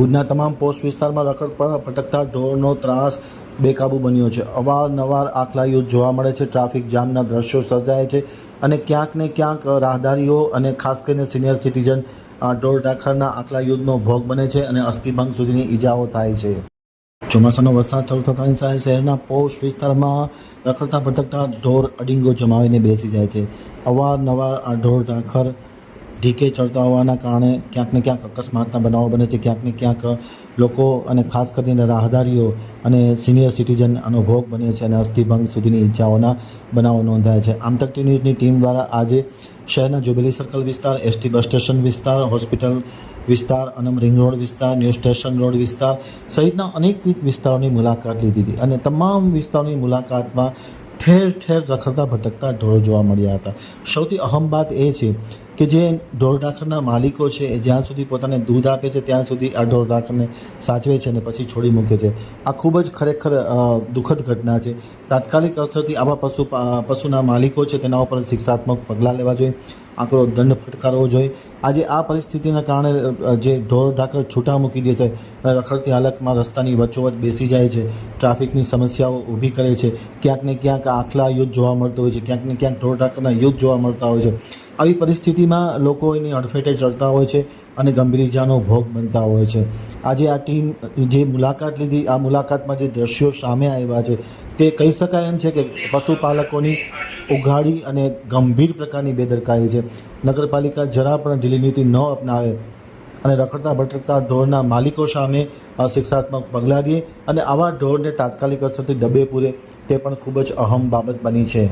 ભુજના તમામ પોસ્ટ વિસ્તારમાં રખડ પર ભટકતા ઢોરનો ત્રાસ બેકાબુ બન્યો છે. અવારનવાર આખલા યુદ્ધ જોવા મળે છે. ટ્રાફિક જામના દ્રશ્યો સર્જાય છે અને ક્યાંક ને ક્યાંક રાહદારીઓ અને ખાસ કરીને સિનિયર સિટીઝન ઢોર ટાખરના આખલા યુદ્ધનો ભોગ બને છે અને અસ્થિભંગ સુધીની ઈજાઓ થાય છે. ચોમાસાનો વરસાદ શરૂ થતાની સાથે શહેરના પોસ્ટ વિસ્તારમાં રખડતા ભટકતા ઢોર અડીંગો જમાવીને બેસી જાય છે. અવારનવાર આ ઢોર ઢાખર ઢીકે ચડતા હોવાના કારણે ક્યાંક ને ક્યાંક અકસ્માતના બનાવો બને છે. ક્યાંક ને ક્યાંક લોકો અને ખાસ કરીને રાહદારીઓ અને સિનિયર સિટીઝન આનો ભોગ બને છે અને અસ્થિભંગ સુધીની ઈજાઓના બનાવો નોંધાય છે. આમતકટી ન્યૂઝની ટીમ દ્વારા આજે શહેરના જુબેલી સર્કલ વિસ્તાર, એસટી બસ સ્ટેશન વિસ્તાર, હોસ્પિટલ વિસ્તાર, અનમ રિંગ રોડ વિસ્તાર ન્યૂ સ્ટેશન રોડ વિસ્તાર સહિતના અનેકવિધ વિસ્તારોની મુલાકાત લીધી હતી અને તમામ વિસ્તારોની મુલાકાતમાં ઠેર ઠેર રખડતા ભટકતા ઢોરો જોવા મળ્યા હતા. સૌથી અહમ વાત એ છે કે જે ઢોર ઢાંખરના માલિકો છે, એ જ્યાં સુધી પોતાને દૂધ આપે છે, ત્યાં સુધી આ ઢોર ઢાંખરને સાચવે છે અને પછી છોડી મૂકે છે. આ ખૂબ જ ખરેખર દુઃખદ ઘટના છે. તાત્કાલિક અસરથી આવા પશુ પશુના માલિકો છે, તેના ઉપર શિક્ષાત્મક પગલાં લેવા જોઈએ. આકરો દંડ ફટકારવો જોઈએ. આજે આ પરિસ્થિતિના કારણે જે ઢોર ઢાકર છૂટા મૂકી દે છે રખડતી હાલતમાં રસ્તાની વચ્ચોવચ બેસી જાય છે, ટ્રાફિકની સમસ્યાઓ ઊભી કરે છે, ક્યાંક ને ક્યાંક આખલા યુદ્ધ જોવા મળતો હોય છે, ક્યાંક ને ક્યાંક ઢોર ઢાકરના યુદ્ધ જોવા મળતા હોય છે. આવી પરિસ્થિતિમાં લોકો એની અડફેટે ચડતા હોય છે અને ગંભીર ઇજાનો ભોગ બનતા હોય છે. આજે આ ટીમ, જે મુલાકાત લીધી, આ મુલાકાતમાં જે દ્રશ્યો સામે આવ્યા છે, તે કહી શકાય એમ છે કે પશુપાલકોની ઉઘાડી અને ગંભીર પ્રકારની બેદરકારી છે. નગરપાલિકા જરા પણ ઢીલી નીતિ ન અપનાવે અને રખડતા ભટકતા ઢોરના માલિકો સામે શિક્ષાત્મક પગલાં લે અને આવા ઢોરને તાત્કાલિક અસરથી ડબે પૂરે તે પણ ખૂબ જ અહમ બાબત બની છે.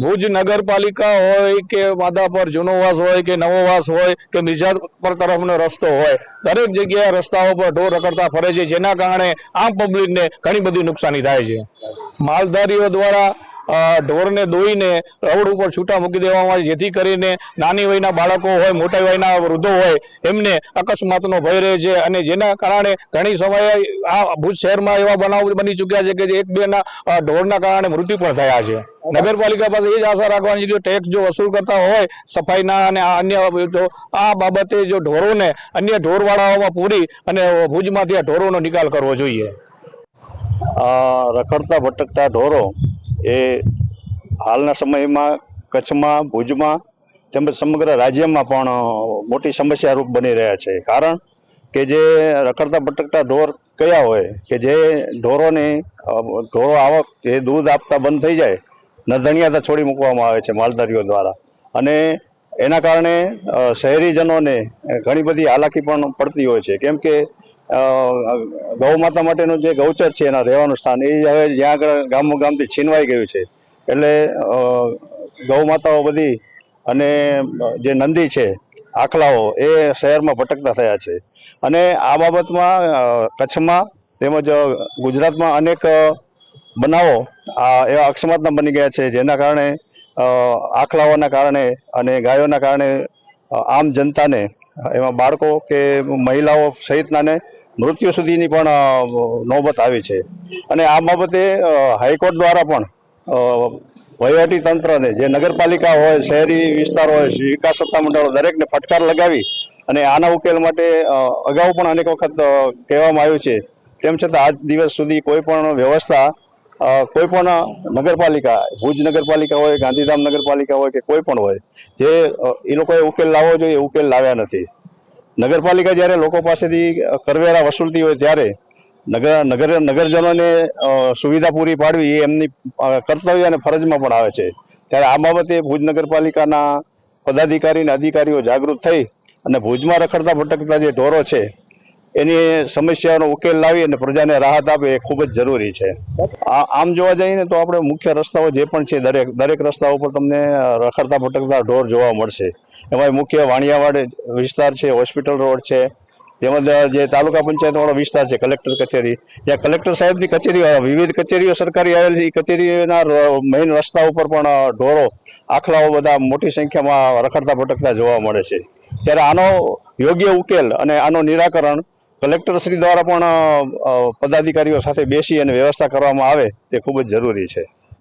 ભુજ નગરપાલિકા હોય કે માધાપર જૂનોવાસ હોય કે નવોવાસ હોય કે મિર્જાપર તરફનો રસ્તો હોય, દરેક જગ્યાએ રસ્તાઓ પર ઢોર રખડતા ફરે છે, જેના કારણે આમ પબ્લિકને ઘણી બધી નુકસાની થાય છે. માલધારીઓ દ્વારા ઢોરને દોઈને રોડ ઉપર છૂટા મૂકી દેવામાં આવે જેથી કરીને નાની વયના બાળકો હોય, મોટા વયના વૃદ્ધો હોય, એમને અકસ્માતનો ભય રહે છે અને જેના કારણે ઘણી સમયે આ ભુજ શહેરમાં એવા બનાવ બની ચૂક્યા છે કે એક બેના ઢોરના કારણે મૃત્યુ પણ થયા છે. નગરપાલિકા પાસે એ જ આશા રાખવાની કે ટેક્સ જો વસૂલ કરતા હોય સફાઈના અને અન્ય આ બાબતે જો ઢોરોને અન્ય ઢોરવાળાઓમાં પૂરી અને ભુજમાંથી આ ઢોરોનો નિકાલ કરવો જોઈએ. રખડતા ભટકતા ઢોરો એ હાલના સમયમાં, કચ્છમાં, ભુજમાં તેમજ સમગ્ર રાજ્યમાં પણ મોટી સમસ્યારૂપ બની રહ્યા છે. કારણ કે જે રખડતા ભટકતા ઢોર કયા હોય, કે જે ઢોરોની ઢોરો આવક એ દૂધ આપતા બંધ થઈ જાય નધણિયાતા છોડી મૂકવામાં આવે છે માલધારીઓ દ્વારા. અને એના કારણે શહેરીજનોને ઘણી બધી હાલાકી પણ પડતી હોય છે. કેમ કે ગૌ માતા માટેનું જે ગૌચર છે એના રહેવાનું સ્થાન, એ હવે જ્યાં આગળ ગામો ગામથી છીનવાઈ ગયું છે. એટલે ગૌ માતાઓ બધી અને જે નંદી છે, આખલાઓ એ શહેરમાં ભટકતા થયા છે. અને આ બાબતમાં કચ્છમાં તેમજ ગુજરાતમાં અનેક બનાવો આ એવા અકસ્માતના બની ગયા છે, જેના કારણે આખલાઓના કારણે અને ગાયોના કારણે આમ જનતાને એમાં બાળકો કે મહિલાઓ સહિતનાને મૃત્યુ સુધીની પણ નોબત આવી છે. અને આ બાબતે હાઈકોર્ટ દ્વારા પણ વહીવટી તંત્રને જે નગરપાલિકા હોય, શહેરી વિસ્તાર હોય વિકાસ સત્તા મંડળો, દરેકને ફટકાર લગાવી અને આના ઉકેલ માટે અગાઉ પણ અનેક વખત કહેવામાં આવ્યું છે. તેમ છતાં આજ દિવસ સુધી કોઈ પણ વ્યવસ્થા કોઈ પણ નગરપાલિકા, ભુજ નગરપાલિકા હોય, ગાંધીધામ નગરપાલિકા હોય કે કોઈ પણ હોય, જે એ લોકોએ ઉકેલ લાવવો જોઈએ ઉકેલ લાવ્યા નથી. નગરપાલિકા જ્યારે લોકો પાસેથી કરવેરા વસૂલતી હોય ત્યારે નગર નગર, નગરજનોને સુવિધા પૂરી પાડવી એ એમની કર્તવ્ય અને ફરજમાં પણ આવે છે. ત્યારે આ બાબતે ભુજ નગરપાલિકાના પદાધિકારી અને અધિકારીઓ જાગૃત થઈ અને ભુજમાં રખડતા ભટકતા જે ઢોરો છે એની સમસ્યાનો ઉકેલ લાવી અને પ્રજાને રાહત આપે એ ખૂબ જ જરૂરી છે. આમ જોવા જઈએ ને તો આપણે મુખ્ય રસ્તાઓ જે પણ છે, દરેક દરેક રસ્તા ઉપર તમને રખડતા ભટકતા ઢોર જોવા મળશે. એમાં મુખ્ય વાણિયાવાડ વિસ્તાર છે, હોસ્પિટલ રોડ છે, તેમજ જે તાલુકા પંચાયત વાળો વિસ્તાર છે, કલેક્ટર કચેરી. ત્યાં કલેક્ટર સાહેબની કચેરી વિવિધ કચેરીઓ સરકારી આવેલી છે એ કચેરીઓના મેઇન રસ્તા ઉપર પણ ઢોરો, આખલાઓ બધા મોટી સંખ્યામાં રખડતા ભટકતા જોવા મળે છે. ત્યારે આનો યોગ્ય ઉકેલ અને આનો નિરાકરણ કલેક્ટર શ્રી દ્વારા પણ પદાધિકારીઓ સાથે બેસી અને વ્યવસ્થા કરવામાં આવે તે ખૂબ જ જરૂરી છે.